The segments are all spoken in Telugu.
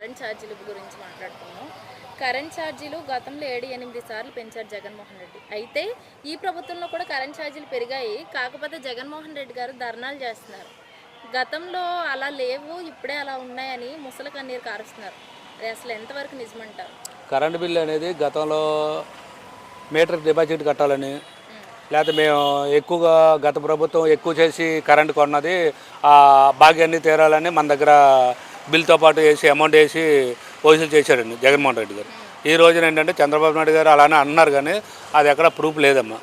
కరెంట్ ఛార్జీల గురించి మాట్లాడుతున్నాం కరెంట్ ఛార్జీలు గతంలో ఏడు ఎనిమిది సార్లు పెంచారు జగన్మోహన్ రెడ్డి. అయితే ఈ ప్రభుత్వంలో కూడా కరెంట్ ఛార్జీలు పెరిగాయి. కాకపోతే జగన్మోహన్ రెడ్డి గారు ధర్నాలు చేస్తున్నారు. గతంలో అలా లేవు ఇప్పుడే అలా ఉన్నాయని ముసలి కన్నీరు కారుస్తున్నారు. అది అసలు ఎంతవరకు నిజమంటారు? కరెంటు బిల్లు అనేది గతంలో మీటర్ డిపాజిట్ కట్టాలని లేకపోతే మేము ఎక్కువగా గత ప్రభుత్వం ఎక్కువ చేసి కరెంటు కొన్నది ఆ భాగ్యాన్ని తీరాలని మన దగ్గర బిల్తో పాటు వేసి అమౌంట్ వేసి వసూలు చేశారండి జగన్మోహన్ రెడ్డి గారు. ఈ రోజున ఏంటంటే చంద్రబాబు నాయుడు గారు అలానే అన్నారు కానీ అది ఎక్కడ ప్రూఫ్ లేదమ్మా.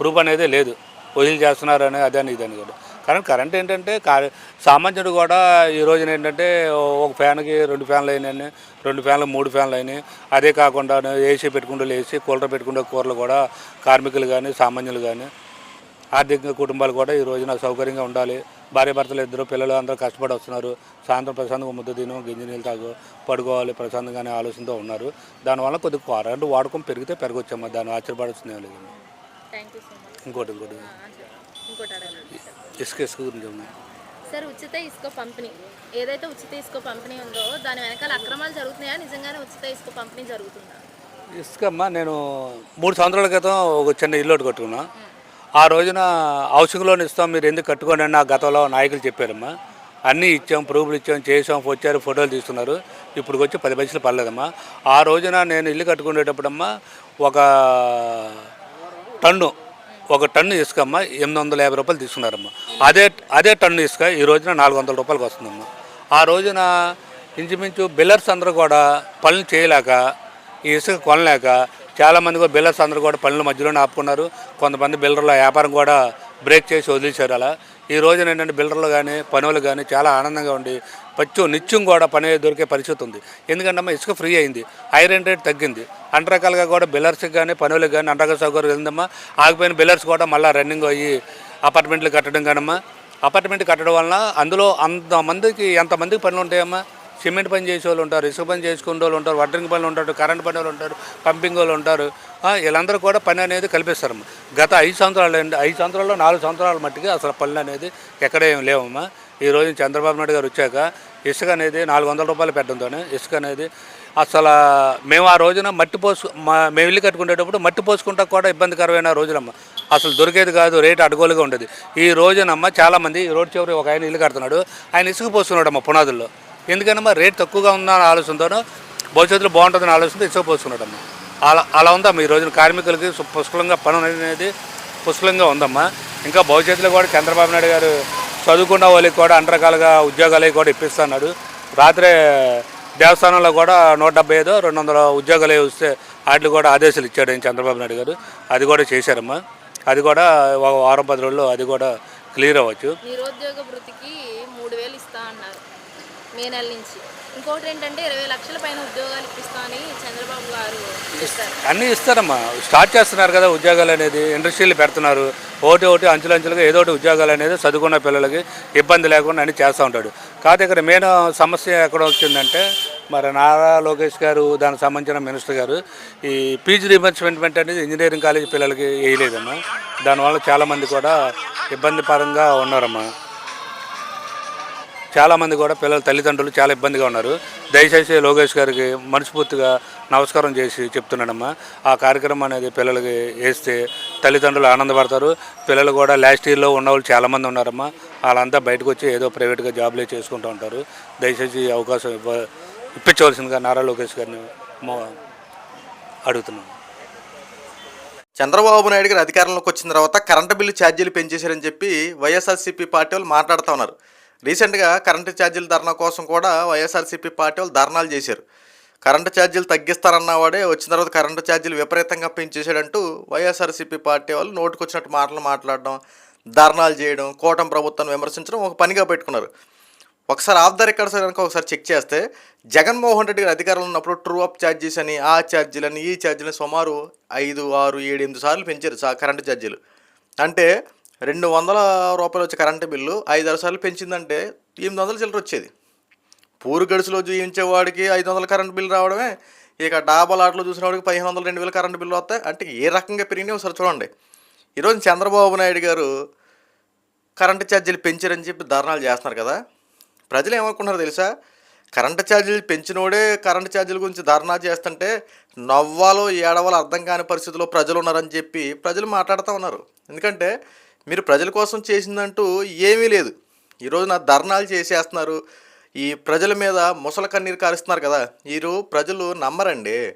ప్రూఫ్ అనేది లేదు. వసూలు చేస్తున్నారు అని అదని ఇదని కూడా కానీ కరెంట్ ఏంటంటే కా- సామాన్యుడు కూడా ఈ రోజున ఏంటంటే ఒక ఫ్యాన్కి రెండు ఫ్యాన్లు అయినాయి రెండు ఫ్యాన్లు మూడు ఫ్యాన్లు అయినాయి. అదే కాకుండా ఏసీ పెట్టుకుంటూ ఏసీ కూలర్ పెట్టుకుంటే కూరలు కూడా కార్మికులు కానీ సామాన్యులు కానీ ఆర్థిక కుటుంబాలు కూడా ఈ రోజున సౌకర్యంగా ఉండాలి. భార్య భర్తలు ఇద్దరు పిల్లలు అందరూ కష్టపడి వస్తున్నారు. సాయంత్రం ప్రశాంతంగా ముద్ద తిను గింజ నీళ్ళు తాగు పడుకోవాలి ప్రశాంతంగా అనే ఆలోచనతో ఉన్నారు. దానివల్ల కొద్దిగా కరెంటు వాడకం పెరిగితే పెరగొచ్చమ్మా. దాన్ని ఆశ్చర్యపడాల్సిందే లేదు ఇంకోటి ఇంకోటి. ఇసుక ఇసుక గురించి సార్ ఉచిత ఇసుక పంపిణీ. ఏదైతే ఉచిత ఇసుక పంపిణీ ఉందో దాని వెనకాల అక్రమాలు జరుగుతున్నాయా? నిజంగానే ఉచిత ఇసుక పంపిణీ జరుగుతుందా? ఇసుకమ్మ నేను మూడు సంవత్సరాల క్రితం ఒక చిన్న ఇల్లు ఒకటి కట్టుకున్నా. ఆ రోజున హౌసింగ్ లోన్ ఇస్తాం మీరు ఎందుకు కట్టుకోండి అని నా గతంలో నాయకులు చెప్పారమ్మా. అన్నీ ఇచ్చాం ప్రూఫ్లు ఇచ్చాం చేసాం వచ్చారు ఫోటోలు తీస్తున్నారు. ఇప్పుడు వచ్చి పది పైసలు పర్లేదమ్మా ఆ రోజున నేను ఇల్లు కట్టుకునేటప్పుడమ్మా ఒక టన్ను ఒక టన్ను ఇసుకమ్మా ఎనిమిది వందల యాభై రూపాయలు తీసుకున్నారమ్మా. అదే అదే టన్ను ఇసుక ఈ రోజున నాలుగు వందల రూపాయలకి వస్తుందమ్మా. ఆ రోజున ఇంచుమించు బిల్లర్స్ అందరూ కూడా పనులు చేయలేక ఈ ఇసుక కొనలేక చాలామంది కూడా బిల్లర్స్ అందరూ కూడా పనుల మధ్యలోనే ఆపుకున్నారు. కొంతమంది బిల్లర్ల వ్యాపారం కూడా బ్రేక్ చేసి వదిలేశారు అలా. ఈ రోజున ఏంటంటే బిల్డర్లు కానీ పనులు కానీ చాలా ఆనందంగా ఉండి పచ్చు నిత్యం కూడా పని దొరికే పరిస్థితి ఉంది. ఎందుకంటే అమ్మ ఇసుక ఫ్రీ అయింది ఐరన్ రేట్ తగ్గింది. అన్ని రకాలుగా కూడా బిల్లర్స్కి కానీ పనులకు కానీ అన్ని రకాల సౌకర్యం ఉందమ్మా ఆగిపోయిన బిల్లర్స్ కూడా మళ్ళీ రన్నింగ్ అయ్యి అపార్ట్మెంట్లు కట్టడం కానమ్మా. అపార్ట్మెంట్ కట్టడం వలన అందులో అంతమందికి ఎంతమందికి పనులు ఉంటాయమ్మా? సిమెంట్ పని చేసే వాళ్ళు ఉంటారు ఇసుక పని చేసుకునే వాళ్ళు ఉంటారు వడ్రింగ్ పనులు ఉంటారు కరెంట్ పని వాళ్ళు ఉంటారు పంపింగ్ వాళ్ళు ఉంటారు. వీళ్ళందరూ కూడా పని అనేది కల్పిస్తారు. గత ఐదు సంవత్సరాలు ఐదు సంవత్సరాల్లో నాలుగు సంవత్సరాల మట్టికి అసలు పనులు అనేది ఎక్కడ ఏం లేవమ్మా. ఈ రోజు చంద్రబాబు నాయుడు గారు వచ్చాక ఇసుక అనేది నాలుగు వందల రూపాయలు పెట్టడంతోనే ఇసుక అనేది అసలు మేము ఆ రోజున మట్టి పోసు మా మేము ఇల్లు కట్టుకునేటప్పుడు మట్టి పోసుకుంటా కూడా ఇబ్బందికరమైన రోజులమ్మ. అసలు దొరికేది కాదు రేటు అడుగోలుగా ఉండేది. ఈ రోజునమ్మ చాలామంది ఈ రోడ్ చివరి ఒక ఆయన ఇల్లు కడుతున్నాడు. ఆయన ఇసుక పోస్తున్నాడమ్మ పునాదుల్లో. ఎందుకనమ్మా రేట్ తక్కువగా ఉందన్న ఆలోచనతోనో భవిష్యత్తులో బాగుంటుందని ఆలోచనతో ఇచ్చకపోతున్నాడమ్మా అలా అలా ఉందమ్మా ఈ రోజున కార్మికులకి పుష్కలంగా పని అనేది పుష్కలంగా ఉందమ్మా. ఇంకా భవిష్యత్తులో కూడా చంద్రబాబు నాయుడు గారు చదువుకున్న వాళ్ళకి కూడా అన్ని రకాలుగా ఉద్యోగాలు కూడా ఇప్పిస్తున్నాడు. రాత్రే దేవస్థానంలో కూడా నూట డెబ్బై ఐదో రెండు వందల ఉద్యోగాలు వస్తే వాటికి కూడా ఆదేశాలు ఇచ్చాడు చంద్రబాబు నాయుడు గారు. అది కూడా చేశారమ్మా. అది కూడా ఒక వారం పది రోజుల్లో అది కూడా క్లియర్ అవ్వచ్చు. నిరుద్యోగ వృత్తికి మూడు వేలు ఇస్తా అన్నారు మే నెల నుంచి. ఇంకోటి ఏంటంటే ఇరవై లక్షల పైన ఉద్యోగాలు ఇప్పిస్తామని చంద్రబాబు గారు అన్నీ ఇస్తారమ్మా. స్టార్ట్ చేస్తున్నారు కదా ఉద్యోగాలు అనేది. ఇండస్ట్రీలు పెడుతున్నారు. ఒకటి ఒకటి అంచులంచులుగా ఏదో ఒకటి ఉద్యోగాలు అనేది చదువుకున్న పిల్లలకి ఇబ్బంది లేకుండా అని చేస్తూ ఉంటాడు. కాకపోతే ఇక్కడ మెయిన్ సమస్య ఎక్కడ వచ్చిందంటే మరి నారా లోకేష్ గారు దానికి సంబంధించిన మినిస్టర్ గారు ఈ పీజీ రీఎంబర్స్మెంట్ అనేది ఇంజనీరింగ్ కాలేజ్ పిల్లలకి వేయలేదమ్మా. దానివల్ల చాలామంది కూడా ఇబ్బంది పరంగా ఉన్నారమ్మా. చాలామంది కూడా పిల్లల తల్లిదండ్రులు చాలా ఇబ్బందిగా ఉన్నారు. దయచేసి లోకేష్ గారికి మనస్ఫూర్తిగా నమస్కారం చేసి చెప్తున్నాడమ్మా ఆ కార్యక్రమం అనేది పిల్లలకి వేస్తే తల్లిదండ్రులు ఆనందపడతారు. పిల్లలు కూడా లాస్ట్ ఇయర్లో ఉన్న వాళ్ళు చాలామంది ఉన్నారమ్మా. వాళ్ళంతా బయటకు వచ్చి ఏదో ప్రైవేట్గా జాబ్లే చేసుకుంటూ ఉంటారు. దయచేసి అవకాశం ఇవ్వ ఇప్పించవలసిందిగా నారా లోకేష్ గారిని అడుగుతున్నాను. చంద్రబాబు నాయుడు గారు అధికారంలోకి వచ్చిన తర్వాత కరెంటు బిల్లు ఛార్జీలు పెంచేశారని చెప్పి వైఎస్ఆర్సీపీ పార్టీ వాళ్ళు మాట్లాడుతూ ఉన్నారు. రీసెంట్గా కరెంటు ఛార్జీల ధర్నా కోసం కూడా వైఎస్ఆర్సీపీ పార్టీ వాళ్ళు ధర్నాలు చేశారు. కరెంటు ఛార్జీలు తగ్గిస్తారన్నవాడే వచ్చిన తర్వాత కరెంటు ఛార్జీలు విపరీతంగా పెంచేశాడంటూ వైఎస్ఆర్సీపీ పార్టీ వాళ్ళు నోటుకొచ్చినట్టు మాటలు మాట్లాడడం ధర్నాలు చేయడం కూటమి ప్రభుత్వాన్ని విమర్శించడం ఒక పనిగా పెట్టుకున్నారు. ఒకసారి ఆఫ్ ద రికార్డ్స్ కనుక ఒకసారి చెక్ చేస్తే జగన్మోహన్ రెడ్డి గారు అధికారంలో ఉన్నప్పుడు ట్రూ అప్ ఛార్జీస్ అని ఆ ఛార్జీలని ఈ ఛార్జీలని సుమారు ఐదు ఆరు ఏడు ఎనిమిది సార్లు పెంచారు కరెంటు ఛార్జీలు. అంటే రెండు వందల రూపాయలు వచ్చే కరెంటు బిల్లు ఐదు ఆరు సార్లు పెంచిందంటే ఎనిమిది వందల చిల్లర వచ్చేది. పూరు గడుసులో జీవించేవాడికి ఐదు వందల కరెంటు బిల్లు రావడమే ఇక డాబాలాట్లో చూసిన వాడికి పదిహేను వందలు రెండు వేల కరెంటు బిల్లు వస్తాయి. అంటే ఏ రకంగా పెరిగినాయి ఒకసారి చూడండి. ఈరోజు చంద్రబాబు నాయుడు గారు కరెంటు ఛార్జీలు పెంచారని చెప్పి ధర్నాలు చేస్తున్నారు కదా. ప్రజలు ఏమనుకుంటున్నారు తెలుసా? కరెంటు ఛార్జీలు పెంచినోడే కరెంటు ఛార్జీల గురించి ధర్నా చేస్తుంటే నవ్వాలో ఏడవాలో అర్థం కాని పరిస్థితిలో ప్రజలు ఉన్నారని చెప్పి ప్రజలు మాట్లాడుతూ ఉన్నారు. ఎందుకంటే మీరు ప్రజల కోసం చేసిందంటూ ఏమీ లేదు. ఈరోజు నా ధర్నాలు చేసేస్తున్నారు. ఈ ప్రజల మీద ముసల కన్నీరు కారుస్తున్నారు కదా. మీరు ప్రజలు నమ్మరండి.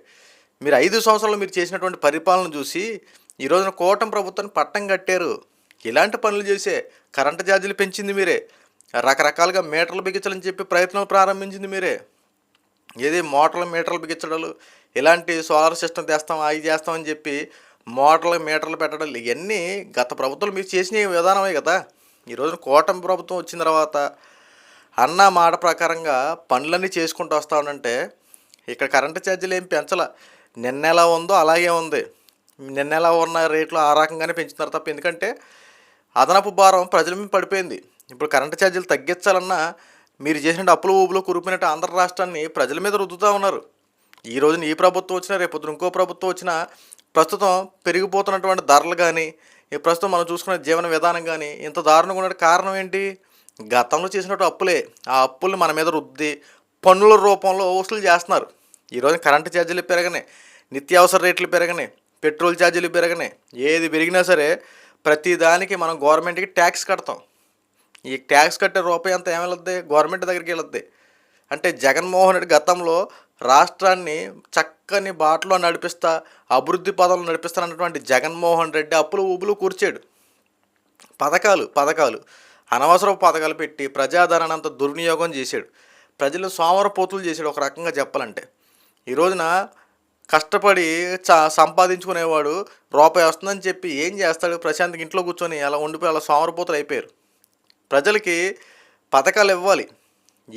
మీరు ఐదు సంవత్సరాలు మీరు చేసినటువంటి పరిపాలన చూసి ఈ రోజున కూటమి ప్రభుత్వాన్ని పట్టం కట్టారు. ఇలాంటి పనులు చేసే కరెంటు ఛార్జీలు పెంచింది మీరే. రకరకాలుగా మీటర్లు బిగించాలని చెప్పి ప్రయత్నం ప్రారంభించింది మీరే. ఏది మోటార్లు మీటర్లు బిగించడాలు ఇలాంటి సోలార్ సిస్టమ్ తెస్తాం అవి చేస్తామని చెప్పి మోటార్లు మీటర్లు పెట్టడం ఇవన్నీ గత ప్రభుత్వాలు మీరు చేసిన విధానమే కదా. ఈ రోజున కూటమి ప్రభుత్వం వచ్చిన తర్వాత అన్న మాట ప్రకారంగా పనులన్నీ చేసుకుంటూ వస్తా ఇక్కడ కరెంటు ఛార్జీలు ఏం పెంచాల. నిన్న ఎలా ఉందో అలాగే ఉంది. నిన్న ఎలా ఉన్న రేట్లు ఆ రకంగానే పెంచుతున్నారు తప్ప ఎందుకంటే అదనపు భారం ప్రజల మీద పడిపోయింది. ఇప్పుడు కరెంటు ఛార్జీలు తగ్గించాలన్నా మీరు చేసిన అప్పులు ఊపులు కురిపినట్టు ఆంధ్ర రాష్ట్రాన్ని ప్రజల మీద రుద్దుతూ ఉన్నారు. ఈ రోజున ఈ ప్రభుత్వం వచ్చినా రేపు ఇంకో ప్రభుత్వం వచ్చినా ప్రస్తుతం పెరిగిపోతున్నటువంటి ధరలు కానీ ఈ ప్రస్తుతం మనం చూసుకునే జీవన విధానం కానీ ఇంత దారుణంగా ఉన్న కారణం ఏంటి? గతంలో చేసినట్టు అప్పులే. ఆ అప్పుల్ని మన మీద రుద్ది పన్నుల రూపంలో వసూలు చేస్తున్నారు. ఈరోజు కరెంటు ఛార్జీలు పెరగనే నిత్యావసర రేట్లు పెరగనే పెట్రోల్ ఛార్జీలు పెరగనే ఏది పెరిగినా సరే ప్రతి దానికి మనం గవర్నమెంట్కి ట్యాక్స్ కడతాం. ఈ ట్యాక్స్ కట్టే రూపాయి అంతా ఏమెళ్ళద్ది గవర్నమెంట్ దగ్గరికి వెళ్ళొద్ది. అంటే జగన్మోహన్ రెడ్డి గతంలో రాష్ట్రాన్ని చక్క చక్కని బాటలో నడిపిస్తా అభివృద్ధి పదంలో నడిపిస్తానన్నటువంటి జగన్మోహన్ రెడ్డి అప్పులు ఊబులు కూర్చాడు. పథకాలు పథకాలు. అనవసర పథకాలు పెట్టి ప్రజాధనాన్ని అంత దుర్వినియోగం చేశాడు. ప్రజలు సోమరపోతులు చేశాడు ఒక రకంగా చెప్పాలంటే. ఈ రోజున కష్టపడి చ సంపాదించుకునేవాడు రూపాయి వస్తుందని చెప్పి ఏం చేస్తాడు? ప్రశాంత్కి ఇంట్లో కూర్చొని అలా ఉండిపోయి అలా సోమరపోతులు అయిపోయారు. ప్రజలకి పథకాలు ఇవ్వాలి.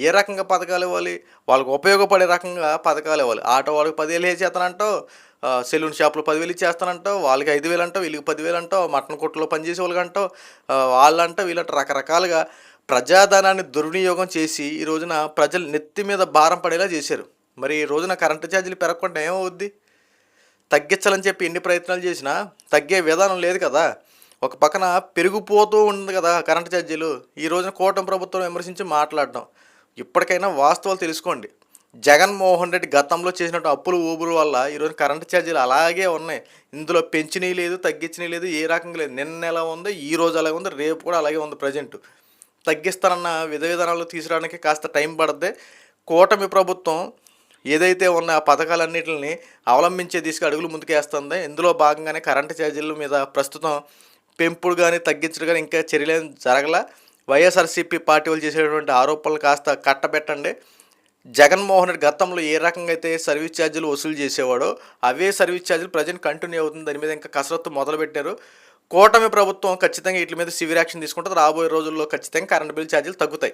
ఏ రకంగా పథకాలు ఇవ్వాలి? వాళ్ళకి ఉపయోగపడే రకంగా పథకాలు ఇవ్వాలి. ఆటో వాళ్ళకి పదివేలు వేసేస్తానంటావు సెలూన్ షాప్లో పదివేలు ఇచ్చేస్తానంటావు? వాళ్ళకి ఐదు వేలు అంటావు వీళ్ళకి పదివేలు అంటావు మటన్ కొట్టులో పనిచేసే వాళ్ళకి అంటావు వాళ్ళంటో వాళ్ళంటావు రకరకాలుగా ప్రజాధనాన్ని దుర్వినియోగం చేసి ఈ రోజున ప్రజలు నెత్తి మీద భారం పడేలా చేశారు. మరి ఈ రోజున కరెంటు ఛార్జీలు పెరగకుండా ఏమవుద్ది? తగ్గించాలని చెప్పి ఎన్ని ప్రయత్నాలు చేసినా తగ్గే విధానం లేదు కదా. ఒక పక్కన పెరిగిపోతూ ఉంది కదా కరెంటు ఛార్జీలు. ఈ రోజున కూటమి ప్రభుత్వం విమర్శించి మాట్లాడడం ఇప్పటికైనా వాస్తవాలు తెలుసుకోండి. జగన్మోహన్ రెడ్డి గతంలో చేసినట్టు అప్పులు ఊబురు వల్ల ఈరోజు కరెంటు ఛార్జీలు అలాగే ఉన్నాయి. ఇందులో పెంచినవి లేదు తగ్గించినవి లేదు ఏ రకంగా లేదు. నిన్న ఎలా ఉందో ఈ రోజు అలాగే ఉంది రేపు కూడా అలాగే ఉంది ప్రజెంట్. తగ్గిస్తారన్న విధ విధానాలు తీసుకురావడానికి కాస్త టైం పడుద్ది. కూటమి ప్రభుత్వం ఏదైతే ఉన్న ఆ పథకాలన్నింటిని అవలంబించే తీసుకు అడుగులు ముందుకేస్తుంది. ఇందులో భాగంగానే కరెంటు ఛార్జీల మీద ప్రస్తుతం పెంపుడు కానీ తగ్గించడం కానీ ఇంకా చర్యలు జరగల. వైఎస్ఆర్సీపీ పార్టీ వాళ్ళు చేసేటువంటి ఆరోపణలు కాస్త కట్టబెట్టండి. జగన్మోహన్ రెడ్డి గతంలో ఏ రకంగా అయితే సర్వీస్ ఛార్జీలు వసూలు చేసేవాడో అవే సర్వీస్ ఛార్జీలు ప్రజెంట్ కంటిన్యూ అవుతుంది. దాని మీద ఇంకా కసరత్తు మొదలుపెట్టారు. కూటమి ప్రభుత్వం ఖచ్చితంగా వీటి మీద సివియర్ యాక్షన్ తీసుకుంటుంది. రాబోయే రోజుల్లో ఖచ్చితంగా కరెంట్ బిల్ ఛార్జీలు తగ్గుతాయి.